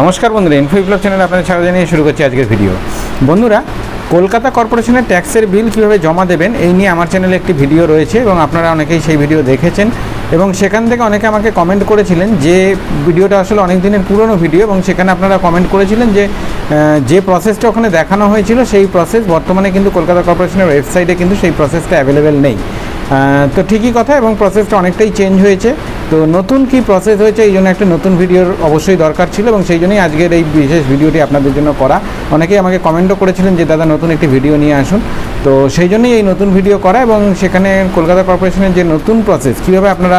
নমস্কার বন্ধুরা ইনফো বিপ্লব চ্যানেলে আপনাদের স্বাগত জানিয়ে শুরু করছি আজকের ভিডিও বন্ধুরা, কলকাতা কর্পোরেশনের ট্যাক্সের বিল কীভাবে জমা দেবেন, এই নিয়ে আমার চ্যানেলে একটি ভিডিও রয়েছে এবং আপনারা অনেকেই সেই ভিডিও দেখেছেন এবং সেখান থেকে অনেকে আমাকে কমেন্ট করেছিলেন যে ভিডিওটা আসলে অনেক দিনের পুরনো ভিডিও এবং সেখানে আপনারা কমেন্ট করেছিলেন যে যে প্রসেসটা ওখানে দেখানো হয়েছিল, সেই প্রসেস বর্তমানে কিন্তু কলকাতা কর্পোরেশনের ওয়েবসাইটে কিন্তু সেই প্রসেসটা অ্যাভেলেবেল নেই। তো ঠিকই কথা এবং প্রসেসটা অনেকটাই চেঞ্জ হয়েছে। তো নতুন কি প্রসেস হয়েছে, এই জন্য একটা নতুন ভিডিওর অবশ্যই দরকার ছিল এবং সেই জন্যই আজকের এই বিশেষ ভিডিওটি আপনাদের জন্য করা। অনেকেই আমাকে কমেন্টও করেছিলেন যে, দাদা, নতুন একটি ভিডিও নিয়ে আসুন। তো সেই জন্যই এই নতুন ভিডিও করা এবং সেখানে কলকাতা কর্পোরেশনের যে নতুন প্রসেস কীভাবে আপনারা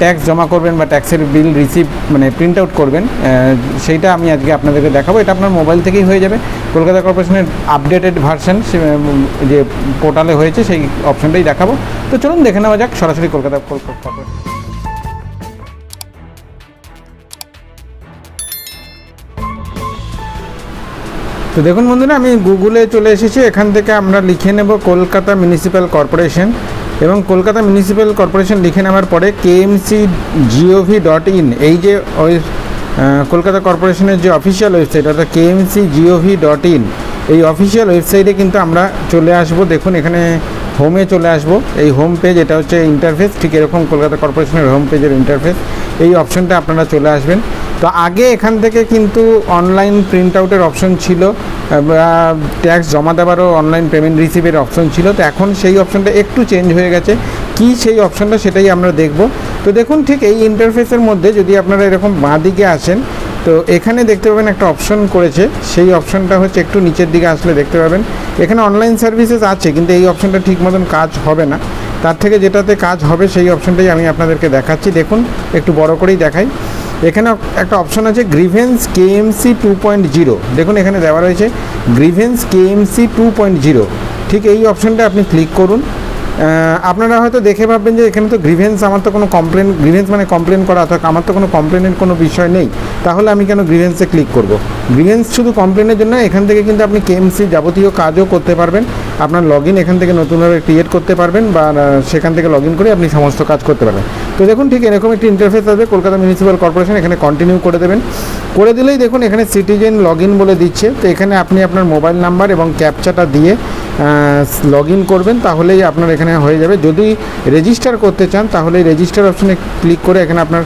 ট্যাক্স জমা করবেন বা ট্যাক্সের বিল রিসিভ মানে প্রিন্ট আউট করবেন সেইটা আমি আজকে আপনাদেরকে দেখাবো। এটা আপনার মোবাইল থেকেই হয়ে যাবে। কলকাতা কর্পোরেশনের আপডেটেড ভার্সন যে পোর্টালে হয়েছে, সেই অপশনটাই দেখাবো। তো চলুন দেখে নেওয়া যাক, সরাসরি কলকাতা কর্পোরেশন তো দেখুন বন্ধুরা, আমি গুগলে চলে এসেছি। এখান থেকে আমরা লিখে নেব কলকাতা মিউনিসিপ্যাল কর্পোরেশন এবং কলকাতা মিউনিসিপ্যাল কর্পোরেশন লিখে নেওয়ার পরে কেএমসি জিওভি ডট ইন এই যে কলকাতা কর্পোরেশনের যে অফিসিয়াল ওয়েবসাইট অর্থাৎ কেএমসি জিওভি ডট ইন এই অফিসিয়াল ওয়েবসাইটে কিন্তু আমরা চলে আসব। দেখুন, এখানে হোমে চলে আসব। এই হোম পেজ এটা হচ্ছে ইন্টারফেস ঠিক এরকম কলকাতা কর্পোরেশনের হোম পেজের ইন্টারফেস এই অপশনটা আপনারা চলে আসবেন। তো আগে এখান থেকে কিন্তু অনলাইন প্রিন্ট আউটের অপশন ছিল ট্যাক্স জমা দেওয়ারও অনলাইন পেমেন্ট রিসিভের অপশন ছিল, তো এখন সেই অপশনটা একটু চেঞ্জ হয়ে গেছে। কি সেই অপশনটা সেটাই আমরা দেখব। তো দেখুন ঠিক এই ইন্টারফেসের মধ্যে যদি আপনারা এরকম বাঁ দিকে আসেন, তো এখানে দেখতে পাবেন একটা অপশন করেছে। সেই অপশনটা হচ্ছে একটু নিচের দিকে আসলে দেখতে পাবেন। এখানে অনলাইন সার্ভিসেস আছে, কিন্তু এই অপশনটা ঠিক মতন কাজ হবে না। তার থেকে যেটাতে কাজ হবে সেই অপশনটাই আমি আপনাদেরকে দেখাচ্ছি। দেখুন, একটু বড় করেই দেখাই। এখানে একটা অপশন আছে grievance KMC two point zero দেখুন, এখানে দেওয়া রয়েছে grievance KMC two point zero ঠিক এই অপশনটা আপনি ক্লিক করুন। আপনারা হয়তো দেখে ভাববেন যে এখানে তো গ্রিভেন্স আমার তো কোনো কমপ্লেন গ্রিভেন্স মানে কমপ্লেন করা, অর্থাৎ আমার তো কোনো কমপ্লেনের কোনো বিষয় নেই। তাহলে আমি কেন গ্রিভেন্সে ক্লিক করব? গ্রিভেন্স শুধু কমপ্লেনের জন্য এখান থেকে কিন্তু আপনি কেএমসি যাবতীয় কাজও করতে পারবেন। আপনার লগ এখান থেকে নতুনভাবে ক্রিয়েট করতে পারবেন বা সেখান থেকে লগ করে আপনি সমস্ত কাজ করতে পারবেন। তো দেখুন ঠিক এরকম একটি ইন্টারফেস আসবে, কলকাতা মিউনিসিপ্যাল কর্পোরেশন এখানে কন্টিনিউ করে দেবেন। করে দিলেই দেখুন এখানে সিটিজেন লগ বলে দিচ্ছে। তো এখানে আপনি আপনার মোবাইল নাম্বার এবং ক্যাপচাটা দিয়ে লগ ইন করবেন, তাহলেই আপনার এখানে হয়ে যাবে। যদি রেজিস্টার করতে চান, তাহলে রেজিস্টার অপশনে ক্লিক করে এখানে আপনার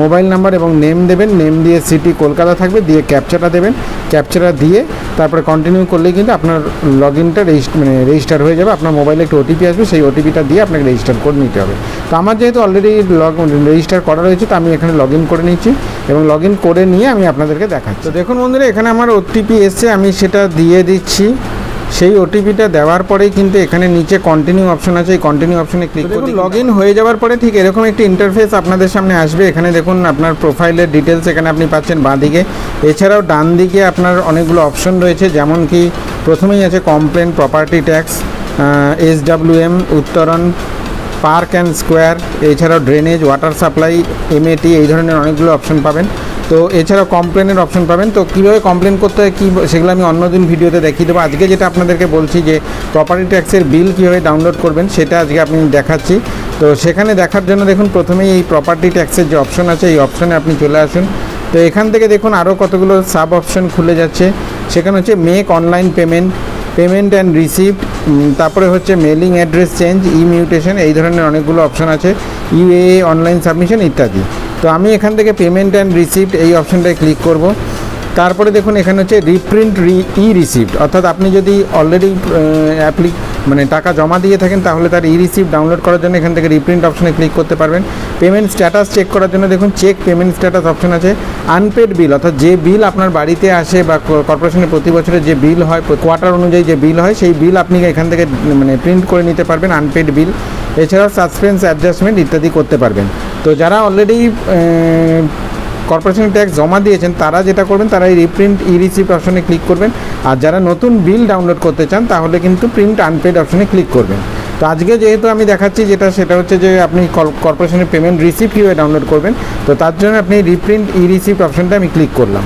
মোবাইল নাম্বার এবং নেম দেবেন, নেম দিয়ে সিটি কলকাতা থাকবে, দিয়ে ক্যাপচাটা দেবেন। ক্যাপচাটা দিয়ে তারপরে কন্টিনিউ করলেই কিন্তু আপনার লগ ইনটা মানে রেজিস্টার হয়ে যাবে, আপনার মোবাইলে একটু ওটিপি আসবে, সেই ওটিপিটা দিয়ে আপনাকে রেজিস্টার করে নিতে হবে। তো আমার যেহেতু অলরেডি লগ রেজিস্টার করা রয়েছে, তো আমি এখানে লগ ইন করে নিচ্ছি এবং লগ ইন করে নিয়ে আমি আপনাদেরকে দেখাচ্ছি। তো দেখুন বন্ধুরা, এখানে আমার ওটিপি এসছে, আমি সেটা দিয়ে দিচ্ছি। সেই ওটিপিটা দেওয়ার পরেই কিন্তু এখানে নিচে কন্টিনিউ অপশন আছে। এই কন্টিনিউ অপশনে ক্লিক করুন লগ ইন হয়ে যাওয়ার পরে ঠিক এরকম একটি ইন্টারফেস আপনাদের সামনে আসবে। এখানে দেখুন আপনার প্রোফাইলের ডিটেলস এখানে আপনি পাচ্ছেন বাঁ দিকে এছাড়াও ডান দিকে আপনার অনেকগুলো অপশন রয়েছে যেমন কি প্রথমেই আছে complain property tax S W M উত্তরণ পার্ক অ্যান্ড স্কোয়ার এছাড়াও ড্রেনেজ ওয়াটার সাপ্লাই এমএটি এই ধরনের অনেকগুলো অপশন পাবেন। তো এছাড়াও কমপ্লেনের অপশন পাবেন। তো কীভাবে কমপ্লেন করতে হয়, কী সেগুলো আমি অন্যদিন ভিডিওতে দেখিয়ে দেবো। আজকে যেটা আপনাদেরকে বলছি যে প্রপার্টি ট্যাক্সের বিল কীভাবে ডাউনলোড করবেন, সেটা আজকে আপনি দেখাচ্ছি। তো সেখানে দেখার জন্য দেখুন, প্রথমেই এই প্রপার্টি ট্যাক্সের যে অপশন আছে, এই অপশনে আপনি চলে আসুন। তো এখান থেকে দেখুন, আরও কতগুলো সাব অপশন খুলে যাচ্ছে। সেখানে হচ্ছে make online payment payment and receipt তারপরে হচ্ছে মেলিং অ্যাড্রেস চেঞ্জ ইমিউটেশন এই ধরনের অনেকগুলো অপশন আছে ইউএ অনলাইন সাবমিশন ইত্যাদি। তো আমি এখান থেকে পেমেন্ট অ্যান্ড রিসিপ্ট এই অপশনটায় ক্লিক করব। তারপরে দেখুন, এখানে হচ্ছে রিপ্রিন্ট রি ই রিসিপ্ট অর্থাৎ আপনি যদি অলরেডি অ্যাপ্লি মানে টাকা জমা দিয়ে থাকেন, তাহলে তার ই রিসিপ্ট ডাউনলোড করার জন্য এখান থেকে রিপ্রিন্ট অপশনে ক্লিক করতে পারবেন। পেমেন্ট স্ট্যাটাস চেক করার জন্য দেখুন চেক পেমেন্ট স্ট্যাটাস অপশন আছে। আনপেড বিল অর্থাৎ যে বিল আপনার বাড়িতে আসে বা কর্পোরেশনের প্রতি বছরের যে বিল হয় কোয়ার্টার অনুযায়ী যে বিল হয়, সেই বিল আপনি এখান থেকে মানে প্রিন্ট করে নিতে পারবেন আনপেড বিল এছাড়াও সাসপেন্স অ্যাডজাস্টমেন্ট ইত্যাদি করতে পারবেন। তো যারা অলরেডি কর্পোরেশন ট্যাক্স জমা দিয়েছেন, তারা যেটা করবেন, তারা এই রিপ্রিন্ট ই রিসিপ্ট অপশনে ক্লিক করবেন। আর যারা নতুন বিল ডাউনলোড করতে চান, তাহলে কিন্তু প্রিন্ট আনপেড অপশনে ক্লিক করবেন। তো আজকে যেহেতু আমি দেখাচ্ছি যেটা, সেটা হচ্ছে যে আপনি কর্পোরেশনের পেমেন্ট রিসিপ্ট কীভাবে ডাউনলোড করবেন, তো তার জন্য আপনি রিপ্রিন্ট ই রিসিপ্ট অপশনটা আমি ক্লিক করলাম।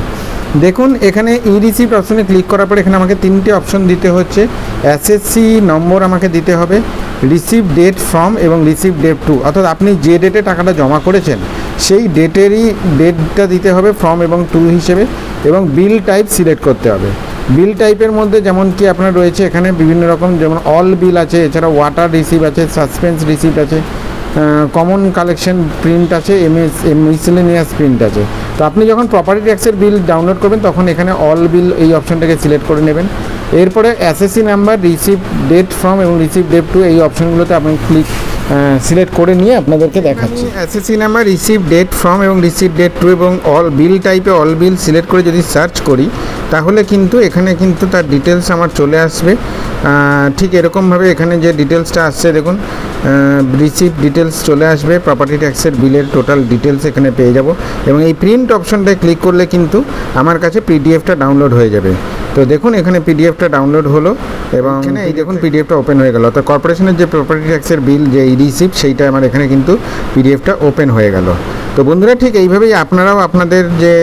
দেখুন, এখানে ই রিসিপ্ট অপশনে ক্লিক করার পর এখানে আমাকে তিনটে অপশন দিতে হচ্ছে। এসএসসি নম্বর আমাকে দিতে হবে রিসিভ ডেট ফ্রম এবং রিসিভ ডেট টু অর্থাৎ আপনি যে ডেটে টাকাটা জমা করেছেন, সেই ডেটেরই ডেটটা দিতে হবে ফ্রম এবং টু হিসেবে এবং বিল টাইপ সিলেক্ট করতে হবে। বিল টাইপের মধ্যে যেমন কি আপনার রয়েছে, এখানে বিভিন্ন রকম যেমন অল বিল আছে, এছাড়া ওয়াটার রিসিভ আছে সাসপেন্স রিসিপ্ট আছে কমন কালেকশন প্রিন্ট আছে এমএস মিসেলেনিয়াস প্রিন্ট আছে। তো আপনি যখন প্রপার্টি ট্যাক্সের বিল ডাউনলোড করবেন, তখন এখানে অল বিল এই অপশনটাকে সিলেক্ট করে নেবেন। এরপরে SSC number receive date from এবং রিসিভ ডেট টু এই অপশনগুলোতে আপনি ক্লিক সিলেক্ট করে নিয়ে আপনাদেরকে দেখাচ্ছি। SSC number receive date from এবং রিসিভ ডেট টু এবং অল বিল টাইপে অল বিল সিলেক্ট করে যদি সার্চ করি, তাহলে কিন্তু এখানে কিন্তু তার ডিটেলস আমার চলে আসবে। ঠিক এরকমভাবে এখানে যে ডিটেলসটা আসছে দেখুন রিসিভ ডিটেলস চলে আসবে প্রপার্টি ট্যাক্সের বিলের টোটাল ডিটেলস এখানে পেয়ে যাব। এবং এই প্রিন্ট অপশনটায় ক্লিক করলে কিন্তু আমার কাছে পিডিএফটা ডাউনলোড হয়ে যাবে। তো দেখুন এখানে পিডিএফটা ডাউনলোড হলো এবং এখানে এই দেখুন পিডিএফটা ওপেন হয়ে গেল। অর্থাৎ কর্পোরেশনের যে প্রপার্টি ট্যাক্সের বিল যে ই রিসিপ্ট সেইটা আমার এখানে কিন্তু পিডিএফটা ওপেন হয়ে গেল। তো বন্ধুরা ঠিক এইভাবেই আপনারাও আপনাদের যে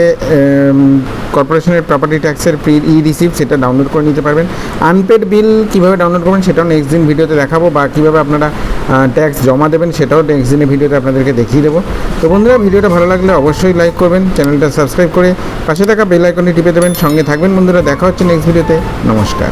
কর্পোরেশনের প্রপার্টি ট্যাক্সের প্রি ই রিসিপ্ট সেটা ডাউনলোড করে নিতে পারবেন। আনপেড বিল কীভাবে ডাউনলোড করবেন সেটাও নেক্সট দিন ভিডিওতে দেখাবো বা কীভাবে আপনারা ট্যাক্স জমা দেবেন সেটাও নেক্সট দিনের ভিডিওতে আপনাদেরকে দেখিয়ে দেবো। তো বন্ধুরা ভিডিওটা ভালো লাগলে অবশ্যই লাইক করবেন, চ্যানেলটা সাবস্ক্রাইব করে পাশে থাকা বেল আইকনটি টিপে দেবেন, সঙ্গে থাকবেন বন্ধুরা, দেখা হচ্ছে নেক্সট ভিডিওতে, নমস্কার।